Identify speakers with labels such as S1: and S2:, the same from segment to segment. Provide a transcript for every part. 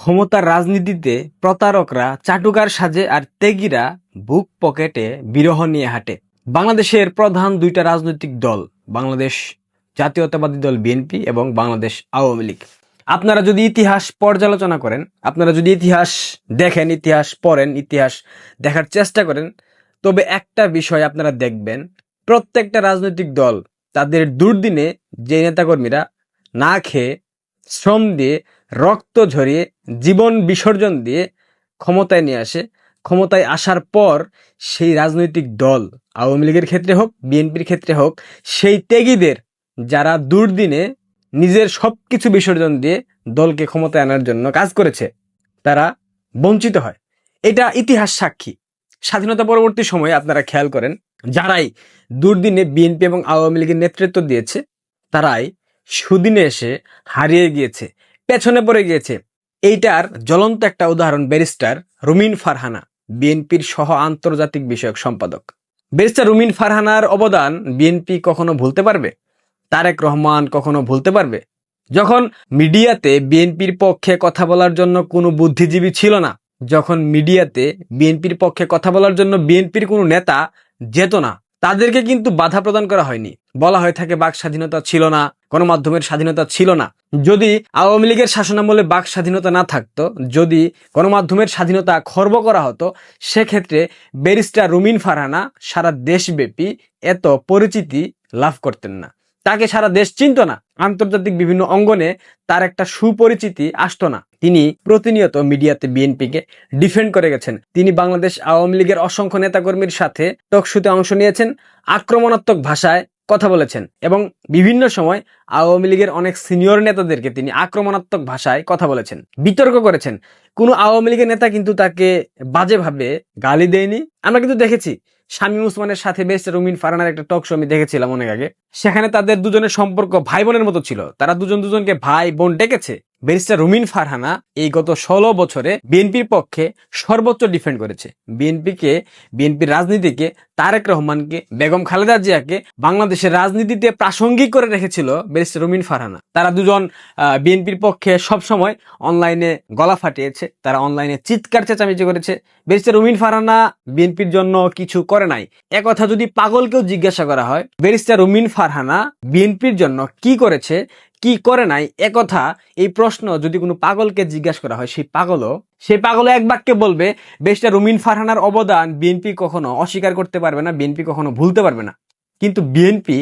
S1: ক্ষমতার রাজনীতিতে প্রতারকরা, চাটুকার সাজে আর তেগিরা বুক পকেটে বিরহ নিয়ে হাঁটে। বাংলাদেশের প্রধান দুইটা রাজনৈতিক দল, বাংলাদেশ জাতীয়তাবাদী দল বিএনপি এবং বাংলাদেশ আওয়ামী লীগ। আপনারা যদি ইতিহাস পর্যালোচনা করেন, আপনারা যদি ইতিহাস দেখেন, ইতিহাস পড়েন, ইতিহাস দেখার চেষ্টা করেন, তবে একটা বিষয় আপনারা দেখবেন, প্রত্যেকটা রাজনৈতিক দল তাদের দুর্দিনে যে নেতাকর্মীরা না খেয়ে শ্রম দিয়ে রক্ত ঝরিয়ে, জীবন বিসর্জন দিয়ে ক্ষমতায় নিয়ে আসে। ক্ষমতায় আসার পর সেই রাজনৈতিক দল, আওয়ামী লীগের ক্ষেত্রে হোক, বিএনপির ক্ষেত্রে হোক, সেই ত্যাগীদের যারা দুর্দিনে নিজের সব কিছু বিসর্জন দিয়ে দলকে ক্ষমতায় আনার জন্য কাজ করেছে, তারা বঞ্চিত হয়। এটা ইতিহাস সাক্ষী। স্বাধীনতা পরবর্তী সময়ে আপনারা খেয়াল করেন, যারাই দুর্দিনে বিএনপি এবং আওয়ামী লীগের নেতৃত্ব দিয়েছে, তারাই সুদিনে এসে হারিয়ে গিয়েছে। পেছনে পড়ে গিয়েছে। এইটার জ্বলন্ত একটা উদাহরণ ব্যারিস্টার রুমিন ফারহানা, বিএনপির সহ আন্তর্জাতিক বিষয়ক সম্পাদক। ব্যারিস্টার রুমিন ফারহানার অবদান বিএনপি কখনো ভুলতে পারবে? তারেক রহমান কখনো ভুলতে পারবে? যখন মিডিয়াতে বিএনপির পক্ষে কথা বলার জন্য কোনো বুদ্ধিজীবী ছিল না, যখন মিডিয়াতে বিএনপির পক্ষে কথা বলার জন্য বিএনপির কোনো নেতা যেত না তাদেরকে কিন্তু বাধা প্রদান করা হয়নি। বলা হয়ে থাকে বাক স্বাধীনতা ছিল না, গণমাধ্যমের স্বাধীনতা ছিল না। যদি আওয়ামী লীগের শাসনামলে বাক স্বাধীনতা না থাকতো, যদি গণমাধ্যমের স্বাধীনতা খর্ব করা হতো, সেক্ষেত্রে ব্যারিস্টার রুমিন ফারহানা সারা দেশব্যাপী এত পরিচিতি লাভ করতেন না। তাকে সারা দেশ চিনত না। আন্তর্জাতিক বিভিন্ন অঙ্গনে তার একটা সুপরিচিতি আসতো না। তিনি প্রতিনিয়ত মিডিয়াতে বিএনপিকে ডিফেন্ড করে গেছেন। তিনি বাংলাদেশ আওয়ামী লীগের অসংখ্য নেতাকর্মীর সাথে টকশুতে অংশ নিয়েছেন, আক্রমণাত্মক ভাষায় কথা বলেছেন এবং বিভিন্ন সময় আওয়ামী লীগের অনেক সিনিয়র নেতাদেরকে তিনি আক্রমণাত্মক ভাষায় কথা বলেছেন। বিতর্ক করেছেন। কোনো আওয়ামী লীগের নেতা কিন্তু তাকে বাজেভাবে গালি দেয়নি। আমরা কিন্তু দেখেছি, শামীম উসমানের সাথে বেশ রুমিন ফারানার একটা টক শো আমি দেখেছিলাম অনেক আগে। সেখানে তাদের দুজনের সম্পর্ক ভাই বোনের মতো ছিল। তারা দুজন দুজনকে ভাই বোন ডেকেছে। ব্যারিস্টার রুমিন ফারহানা এই গত ষোলো বছরে বিএনপির পক্ষে সর্বোচ্চ ডিফেন্ড করেছে। বিএনপিকে, বিএনপির রাজনীতিকে তারেক রহমানকে, বেগম খালেদা জিয়াকে বাংলাদেশের রাজনীতিতে প্রাসঙ্গিক করে রেখেছিল ব্যারিস্টার রুমিন ফারহানা। তারা দুজন বিএনপির পক্ষে সবসময় অনলাইনে গলা ফাটিয়েছে, তারা অনলাইনে চিৎকার চেঁচামেচি করেছে। ব্যারিস্টার রুমিন ফারহানা বিএনপির জন্য কিছু করে নাই। একথা যদি পাগলকেও জিজ্ঞাসা করা হয়, ব্যারিস্টার রুমিন ফারহানা বিএনপির জন্য কি করেছে কি করে নাই? একথা এই প্রশ্ন যদি কোনো পাগলকে জিজ্ঞাসা করা হয়, সেই পাগলও সেই পাগলও এক বাক্যে বলবে, বেশটা রুমিন ফারহানার অবদান বিএনপি কখনো অস্বীকার করতে পারবে না, বিএনপি কখনো ভুলতে পারবে না। কিন্তু বিএনপি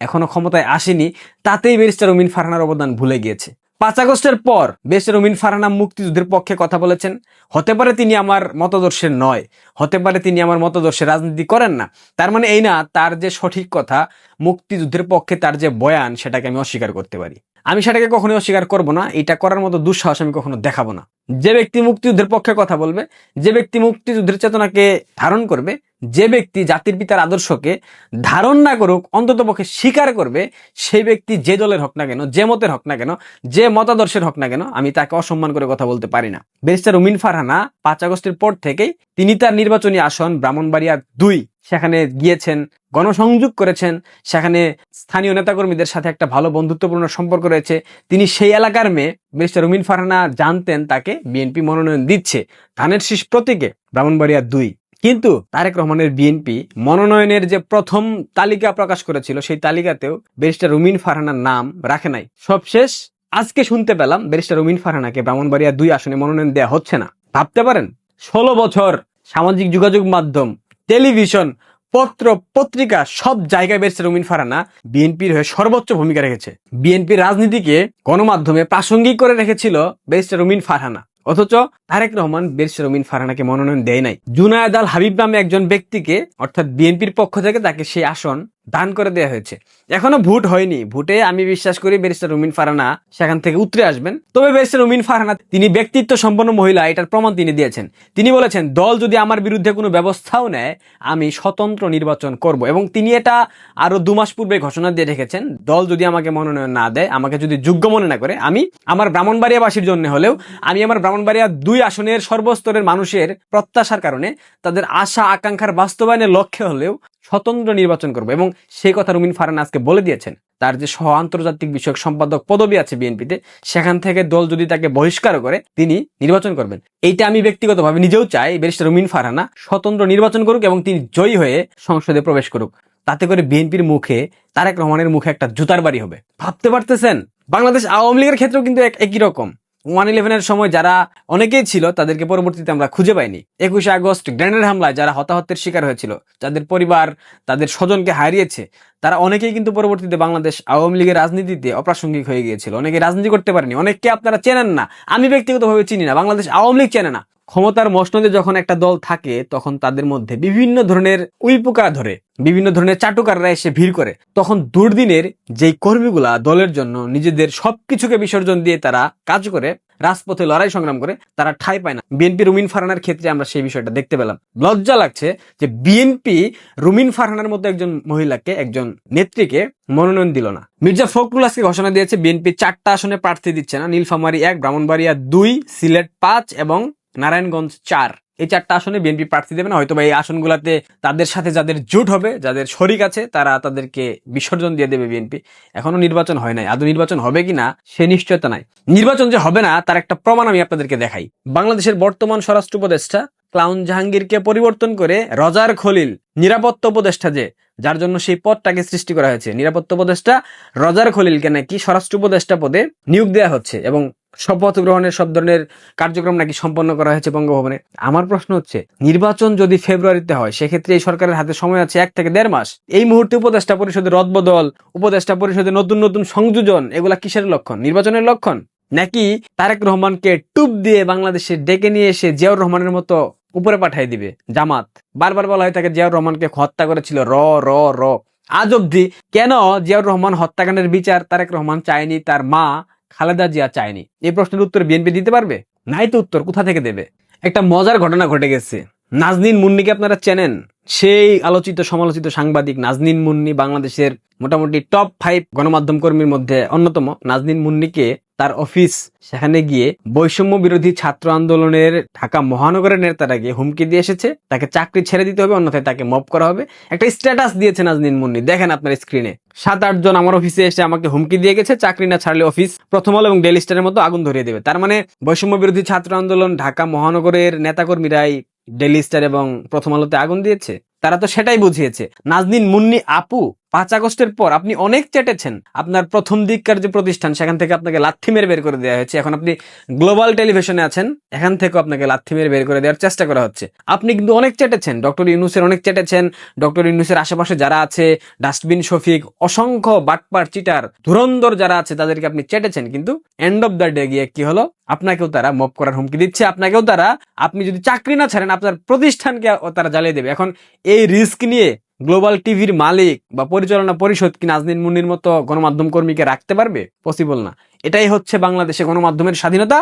S1: এখনও ক্ষমতায় আসেনি, তাতেই বেরিস্টার রুমিন ফারহানার অবদান ভুলে গিয়েছে। পাঁচ আগস্টের পর বেশে রুমিন ফারহানা মুক্তিযুদ্ধের পক্ষে কথা বলেছেন। হতে পারে তিনি আমার মতদর্শের নয়। হতে পারে তিনি আমার মতদর্শের রাজনীতি করেন না। তার মানে এই না, তার যে সঠিক কথা, মুক্তিযুদ্ধের পক্ষে তার যে বয়ান, সেটাকে আমি অস্বীকার করতে পারি। আমি সেটাকে কখনোই অস্বীকার করব না। এটা করার মতো দুঃসাহস আমি কখনো দেখাবো না। যে ব্যক্তি মুক্তিযুদ্ধের পক্ষে কথা বলবে, যে ব্যক্তি মুক্তিযুদ্ধের চেতনাকে ধারণ করবে যে ব্যক্তি জাতির পিতার আদর্শকে ধারণ না করুক, অন্তত পক্ষে স্বীকার করবে, সেই ব্যক্তি যে দলের হোক না কেন, যে মতের হোক না কেন, যে মতাদর্শের হোক না কেন, আমি তাকে অসম্মান করে কথা বলতে পারি না। ব্যারিস্টার উমিন ফারহানা পাঁচ আগস্টের পর থেকেই তিনি তার নির্বাচনী আসন ব্রাহ্মণবাড়িয়া দুই, সেখানে গিয়েছেন, গণসংযোগ করেছেন, সেখানে স্থানীয় নেতাকর্মীদের সাথে একটা ভালো বন্ধুত্বপূর্ণ সম্পর্ক রয়েছে। তিনি সেই এলাকার মেয়ে। ব্যারিস্টার রুমিন ফারহানা জানতেন তাকে, বিএনপি মনোনয়ন দিচ্ছে। ধানের শীষ প্রতীকে ব্রাহ্মণবাড়িয়া দুই। কিন্তু তারেক রহমানের বিএনপি মনোনয়নের যে প্রথম তালিকা প্রকাশ করেছিল, সেই তালিকাতেও ব্যারিস্টার রুমিন ফারহানার নাম রাখে নাই। সবশেষ আজকে শুনতে পেলাম ব্যারিস্টার রুমিন ফারহানাকে ব্রাহ্মণবাড়িয়া দুই আসনে মনোনয়ন দেওয়া হচ্ছে না। ভাবতে পারেন, ষোলো বছর সামাজিক যোগাযোগ মাধ্যম, টেলিভিশন, পত্র, পত্রিকা, সব জায়গায় বেরছে রুমিন ফারানা বিএনপির হয়ে সর্বোচ্চ ভূমিকা রেখেছে। বিএনপির রাজনীতিকে গণমাধ্যমে প্রাসঙ্গিক করে রেখেছিল বেরিস্টার রুমিন ফারহানা। অথচ তারেক রহমান, বীর শরমিন ফারহানাকে মনোনয়ন দেয় নাই। জুনায়দ আল হাবিব নামে একজন ব্যক্তিকে, অর্থাৎ বিএনপির পক্ষ থেকে তাকে সেই আসন দান করে দেওয়া হয়েছে। এখনও ভোট হয়নি। ভোটে আমি বিশ্বাস করি ব্যারিস্টার রুমিন ফারানা সেখান থেকে উতরে আসবেন। তবে ব্যারিস্টার রুমিন ফারানা, তিনি ব্যক্তিত্ব সম্পন্ন মহিলা, এটার প্রমাণ তিনি দিয়েছেন। তিনি বলেছেন, দল যদি আমার বিরুদ্ধে কোনো ব্যবস্থাও নেয়, আমি স্বতন্ত্র নির্বাচন করব। এবং তিনি এটা আরও দু মাস পূর্বে ঘোষণা দিয়ে রেখেছেন, দল যদি আমাকে মনোনয়ন না দেয়, আমাকে যদি যোগ্য মনে না করে, আমি আমার ব্রাহ্মণবাড়িয়াবাসীর জন্য হলেও, আমি আমার ব্রাহ্মণবাড়িয়া দুই আসনের সর্বস্তরের মানুষের প্রত্যাশার কারণে তাদের আশা আকাঙ্ক্ষার বাস্তবায়নের লক্ষ্যে হলেও স্বতন্ত্র নির্বাচন করব এবং সেই কথা রুমিন ফারহান আজকে বলে দিয়েছেন। তার যে সহ আন্তর্জাতিক বিষয়ক সম্পাদক পদবি আছে বিএনপিতে, সেখান থেকে দল যদি তাকে বহিষ্কার করে, তিনি নির্বাচন করবেন। এইটা আমি ব্যক্তিগতভাবে নিজেও চাই, ব্যারিস্টার রুমিন ফারহানা স্বতন্ত্র নির্বাচন করুক এবং তিনি জয়ী হয়ে সংসদে প্রবেশ করুক। তাতে করে বিএনপির মুখে তারেক রহমানের মুখে একটা জুতার বাড়ি হবে। ভাবতে পারতেছেন? বাংলাদেশ আওয়ামী লীগের ক্ষেত্রেও কিন্তু এক- একই রকম। ওয়ান ইলেভেনের সময় যারা অনেকেই ছিল, তাদেরকে পরবর্তীতে আমরা খুঁজে পাইনি। একুশে আগস্ট গ্রেনেড হামলায় যারা হতাহতের শিকার হয়েছিল, যাদের পরিবার, তাদের স্বজনকে হারিয়েছে, তারা অনেকেই কিন্তু পরবর্তীতে বাংলাদেশ আওয়ামী লীগের রাজনীতিতে অপ্রাসঙ্গিক হয়ে গিয়েছিল। অনেকে রাজনীতি করতে পারেনি, অনেককে আপনারা চেনেন না, আমি ব্যক্তিগতভাবে চিনি না, বাংলাদেশ আওয়ামী লীগ চেনে না। ক্ষমতার মসনদে যখন একটা দল থাকে, তখন তাদের মধ্যে বিভিন্ন ধরনের উইপোকা ধরে, বিভিন্ন ধরনের চাটুকাররা এসে ভিড় করে। তখন দুর্দিনের যেই কর্মীগুলা দলের জন্য নিজেদের সবকিছুকে বিসর্জন দিয়ে তারা কাজ করে, রাজপথে লড়াই সংগ্রাম করে, তারা ঠাই পায় না। বিএনপি রুমিন ফারহানার ক্ষেত্রে আমরা সেই বিষয়টা দেখতে পেলাম। লজ্জা লাগছে যে বিএনপি রুমিন ফারহানার মতো একজন মহিলাকে, একজন নেত্রীকে মনোনয়ন দিল না। মির্জা ফখরুল আজকে ঘোষণা দিয়েছে, বিএনপি চারটা আসনে প্রার্থী দিচ্ছে না। নীলফামারী এক, ব্রাহ্মণবাড়িয়া দুই, সিলেট পাঁচ এবং নারায়ণগঞ্জ চার। এই চারটা আসনে বিএনপি প্রার্থী দেবে না হয়তো বা এই আসনগুলোতে তাদের সাথে যাদের জোট হবে, যাদের শরিক আছে, তারা তাদেরকে বিসর্জন দিয়ে দেবে বিএনপি। এখনও নির্বাচন হয় নাই। আদৌ নির্বাচন হবে কিনা, সে নিশ্চয়তা নাই। নির্বাচন যে হবে না, তার একটা প্রমাণ আমি আপনাদেরকে দেখাই। বাংলাদেশের বর্তমান স্বরাষ্ট্র উপদেষ্টা, ক্লাউন জাহাঙ্গীরকে পরিবর্তন করে রজার খলিল, নিরাপত্তা উপদেষ্টা যে, যার জন্য সেই পদটাকে সৃষ্টি করা হয়েছে। নিরাপত্তা উপদেষ্টা রজার খলিলকে নাকি স্বরাষ্ট্র উপদেষ্টা পদে নিয়োগ দেওয়া হচ্ছে এবং শপথ গ্রহণের সব ধরনের কার্যক্রম নাকি সম্পন্ন করা হয়েছে বঙ্গভবনে। আমার প্রশ্ন হচ্ছে, নির্বাচন যদি ফেব্রুয়ারিতে হয়, সেক্ষেত্রে এই সরকারের হাতে সময় আছে এক থেকে দেড় মাস। এই মুহূর্তে উপদেষ্টা পরিষদের রদবদল, উপদেষ্টা পরিষদের নতুন নতুন সংযোজন, এগুলা কিসের লক্ষণ? নির্বাচনের লক্ষণ? নাকি তারেক রহমানকে টুপ দিয়ে বাংলাদেশে ডেকে নিয়ে এসে জিয়াউর রহমানের মতো উপরে পাঠিয়ে দিবে? জামাত। বারবার বলা হয় তাকে জিয়াউর রহমানকে হত্যা করেছিল, র র র। আজ অব্দি কেন জিয়াউর রহমান হত্যাকাণ্ডের বিচার তারেক রহমান চায়নি তার মা খালেদা জিয়া চায়নি। এই প্রশ্নের উত্তর বিএনপি দিতে পারবে? নাই তো উত্তর কোথা থেকে দেবে? একটা মজার ঘটনা ঘটে গেছে। নাজনীন মুন্নিকে আপনারা চেনেন? সেই আলোচিত, সমালোচিত সাংবাদিক নাজনীন মুন্নি বাংলাদেশের মোটামুটি টপ ফাইভ গণমাধ্যম কর্মীর মধ্যে অন্যতম। নাজনীন মুন্নিকে তার অফিস সেখানে গিয়ে বৈষম্য বিরোধী ছাত্র আন্দোলনের ঢাকা মহানগরের নেতারা গিয়ে হুমকি দিয়ে এসেছে। তাকে চাকরি ছেড়ে দিতে হবে, অন্যথায় তাকে মপ করা হবে। একটা স্ট্যাটাস দিয়েছে নাজনীন মুন্নি। দেখেন আপনার স্ক্রিনে সাত, আট জন আমার অফিসে এসে আমাকে হুমকি দিয়ে গেছে, চাকরি না ছাড়লে অফিস প্রথম আলো এবং ডেলি স্টারের মতো আগুন ধরিয়ে দেবে। তার মানে বৈষম্য বিরোধী ছাত্র আন্দোলন ঢাকা মহানগরের নেতাকর্মীরাই ডেলি স্টার এবং প্রথম আলোতে আগুন দিয়েছে? তারা তো সেটাই বুঝিয়েছে। নাজনীন মুন্নি আপু পাঁচ আগস্টের পর আপনি অনেক চেটেছেন। আপনার প্রথম দিককার যে প্রতিষ্ঠান, সেখান থেকে আপনাকে লাথি মেরে বের করে দেওয়া হয়েছে। এখন আপনি গ্লোবাল টেলিভিশনে আছেন, এখান থেকেও আপনাকে লাথি মেরে বের করে দেওয়ার চেষ্টা করা হচ্ছে। আপনি কিন্তু অনেক চেটেছেন। ডক্টর ইউনুসের অনেক চেটেছেন। ডক্টর ইউনুসের আশেপাশে যারা আছে, ডাস্টবিন শফিক, অসংখ্য বাটপার, চিটার, ধুরন্ধর যারা আছে, তাদেরকে আপনি চেটেছেন। কিন্তু এন্ড অফ দ্য ডে গিয়ে কি হলো? আপনাকেও তারা মপ করার হুমকি দিচ্ছে। আপনাকেও তারা, আপনি যদি চাকরি না ছাড়েন, আপনার প্রতিষ্ঠানকে তারা জ্বালিয়ে দেবে। এখন এই রিস্ক নিয়ে গ্লোবাল টিভির মালিক বা পরিচালনা পরিষদ কি নাজনীন মুন্নির মতো গণমাধ্যম কর্মীকে রাখতে পারবে? পসিবল না। এটাই হচ্ছে বাংলাদেশে গণমাধ্যমের স্বাধীনতা,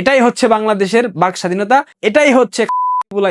S1: এটাই হচ্ছে বাংলাদেশের বাক স্বাধীনতা, এটাই হচ্ছে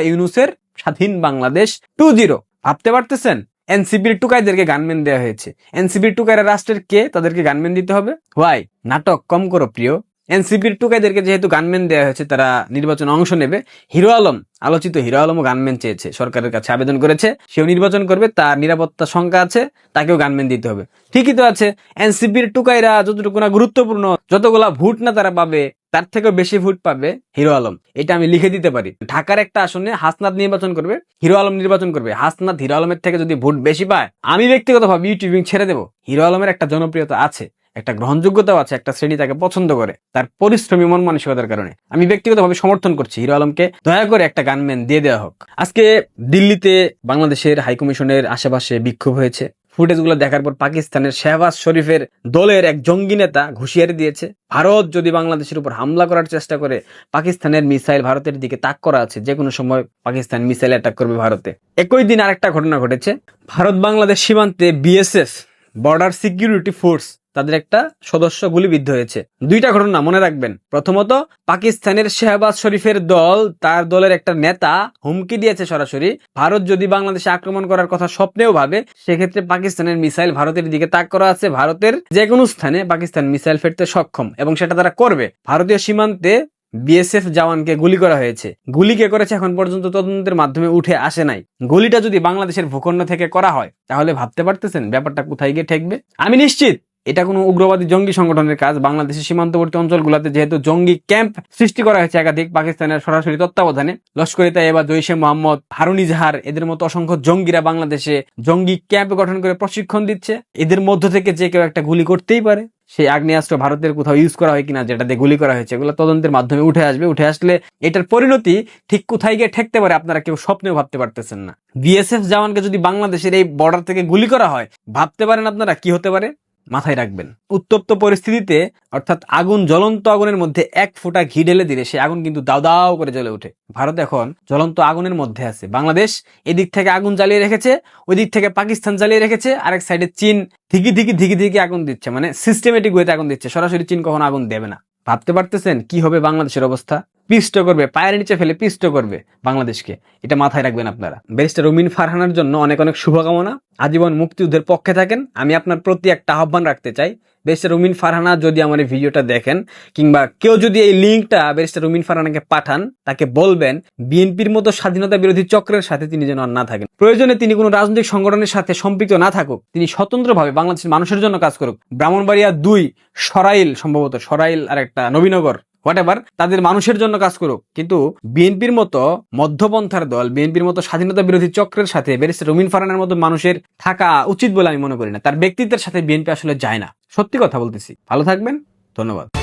S1: ইউনুসের স্বাধীন বাংলাদেশ টু জিরো। ভাবতে পারতেছেন? এনসিপির টুকাইদেরকে গানম্যান দেওয়া হয়েছে। এনসিপির টুকাইরা রাষ্ট্রের কে? তাদেরকে গানম্যান দিতে হবে। হোয়াই নাটক কম করো প্রিয়। এনসিপির টুকাইদেরকে যেহেতু গানম্যান দেওয়া হয়েছে, তারা নির্বাচনে অংশ নেবে। হিরো আলম, আলোচিত হিরো আলমও গানম্যান চেয়েছে। সরকারের কাছে আবেদন করেছে, সেও নির্বাচন করবে, তার নিরাপত্তা সংখ্যা আছে, তাকেও গানম্যান দিতে হবে। ঠিকই তো আছে, এনসিপির টুকাইরা যতটুকু না গুরুত্বপূর্ণ, যতগুলা ভোট না তারা পাবে, তার থেকেও বেশি ভোট পাবে হিরো আলম। এটা আমি লিখে দিতে পারি। ঢাকার একটা আসনে হাসনাত নির্বাচন করবে, হিরো আলম নির্বাচন করবে। হাসনাত হিরো আলমের থেকে যদি ভোট বেশি পায়, আমি ব্যক্তিগতভাবে ইউটিউবিং ছেড়ে দেবো। হিরো আলমের একটা জনপ্রিয়তা আছে। একটা গ্রহণযোগ্যতাও আছে, একটা শ্রেণি তাকে পছন্দ করে, তার পরিশ্রমী মন মানসিকতার কারণে। আমি ব্যক্তিগতভাবে সমর্থন করছি, হিরো আলমকে দয়া করে একটা গানম্যান দিয়ে দেওয়া হোক। আজকে দিল্লিতে বাংলাদেশের হাইকমিশনের আশেপাশে বিক্ষোভ হয়েছে। ফুটেজগুলো দেখার পর পাকিস্তানের শেহবাজ শরীফের দলের এক জঙ্গি নেতা ঘুষিয়ারি দিয়েছে, ভারত যদি বাংলাদেশের উপর হামলা করার চেষ্টা করে, পাকিস্তানের মিসাইল ভারতের দিকে তাক করা আছে যে কোনো সময় পাকিস্তান মিসাইল অ্যাটাক করবে ভারতে। একই দিন আরেকটা ঘটনা ঘটেছে। ভারত বাংলাদেশ সীমান্তে বিএসএফ, বর্ডার সিকিউরিটি ফোর্স তাদের একটা সদস্য গুলিবিদ্ধ হয়েছে। দুইটা ঘটনা মনে রাখবেন। প্রথমত, পাকিস্তানের শেহবাজ শরীফের দল, তার দলের একটা নেতা হুমকি দিয়েছে সরাসরি। ভারত যদি বাংলাদেশে আক্রমণ করার কথা স্বপ্নেও ভাবে, সেক্ষেত্রে পাকিস্তানের মিসাইল ভারতের দিকে তাক করা আছে। ভারতের যে কোনো স্থানে পাকিস্তান মিসাইল ফেরতে সক্ষম এবং সেটা তারা করবে। ভারতীয় সীমান্তে বিএসএফ জওয়ানকে গুলি করা হয়েছে। গুলি কে করেছে এখন পর্যন্ত তদন্তের মাধ্যমে উঠে আসে নাই। গুলিটা যদি বাংলাদেশের ভূখণ্ড থেকে করা হয়, তাহলে ভাবতে পারতেছেন ব্যাপারটা কোথায় গিয়ে ঠেকবে? আমি নিশ্চিত এটা কোনো উগ্রবাদী জঙ্গি সংগঠনের কাজ। বাংলাদেশের সীমান্তবর্তী অঞ্চলগুলোতে যেহেতু জঙ্গি ক্যাম্প সৃষ্টি করা হয়েছে একাধিক, পাকিস্তানের সরাসরি তত্ত্বাবধানে। লস্কর তাইবা জৈশে মোহাম্মদ হারুনি জাহার এদের মতো অসংখ্য জঙ্গিরা বাংলাদেশে জঙ্গি ক্যাম্প গঠন করে প্রশিক্ষণ দিচ্ছে। এদের মধ্য থেকে যে কেউ একটা গুলি করতেই পারে। সেই আগ্নেয়াস্ত্র ভারতের কোথাও ইউজ করা হয় কিনা যেটা দিয়ে গুলি করা হয়েছে, এগুলো তদন্তের মাধ্যমে উঠে আসবে। উঠে আসলে এটার পরিণতি ঠিক কোথায় গিয়ে ঠেকতে পারে, আপনারা কেউ স্বপ্নেও ভাবতে পারতেছেন না। বিএসএফ জওয়ানকে যদি বাংলাদেশের এই বর্ডার থেকে গুলি করা হয়, ভাবতে পারেন আপনারা কি হতে পারে? মাথায় রাখবেন। উত্তপ্ত পরিস্থিতিতে, অর্থাৎ আগুন, জ্বলন্ত আগুনের মধ্যে এক ফোঁটা ঘি ঢেলে দিলে সে আগুন কিন্তু দাও দাও করে জ্বলে ওঠে। ভারত এখন জ্বলন্ত আগুনের মধ্যে আছে। বাংলাদেশ এদিক থেকে আগুন জ্বালিয়ে রেখেছে ওই দিক থেকে পাকিস্তান জ্বালিয়ে রেখেছে, আরেক সাইডে চীন ধিকি ধিকি ধিকি ধিকি আগুন দিচ্ছে। মানে সিস্টেমেটিক ওয়েতে আগুন দিচ্ছে। সরাসরি চীন কখনো আগুন দেবে না। ভাবতে পারতেছেন কি হবে বাংলাদেশের অবস্থা? পিষ্ট করবে, পায়ের নিচে ফেলে পিষ্ট করবে বাংলাদেশকে। এটা মাথায় রাখবেন আপনারা। ব্যারিস্টার রুমিন ফারহানার জন্য অনেক অনেক শুভকামনা। আজীবন মুক্তিযুদ্ধের পক্ষে থাকেন। আমি আপনার প্রতি একটা আহ্বান রাখতে চাই। ব্যারিস্টার রুমিন ফারহানা যদি আমার এই ভিডিওটা দেখেন, কিংবা কেউ যদি এই লিঙ্কটা ব্যারিস্টার রুমিন ফারহানাকে পাঠান, তাকে বলবেন, বিএনপির মতো স্বাধীনতা বিরোধী চক্রের সাথে তিনি যেন আর না থাকেন। প্রয়োজনে তিনি কোনো রাজনৈতিক সংগঠনের সাথে সম্পৃক্ত না থাকুক। তিনি স্বতন্ত্রভাবে বাংলাদেশের মানুষের জন্য কাজ করুক। ব্রাহ্মণবাড়িয়া দুই, সরাইল, সম্ভবত সরাইল আর একটা নবীনগর। হোয়াট এভার তাদের মানুষের জন্য কাজ করুক। কিন্তু বিএনপির মতো মধ্যপন্থার দল, বিএনপির মতো স্বাধীনতা বিরোধী চক্রের সাথে ব্যারিস্টার রুমিন ফারানের মতো মানুষের থাকা উচিত বলে আমি মনে করি না। তার ব্যক্তিত্বের সাথে বিএনপি আসলে যায় না। সত্যি কথা বলতেছি। ভালো থাকবেন। ধন্যবাদ।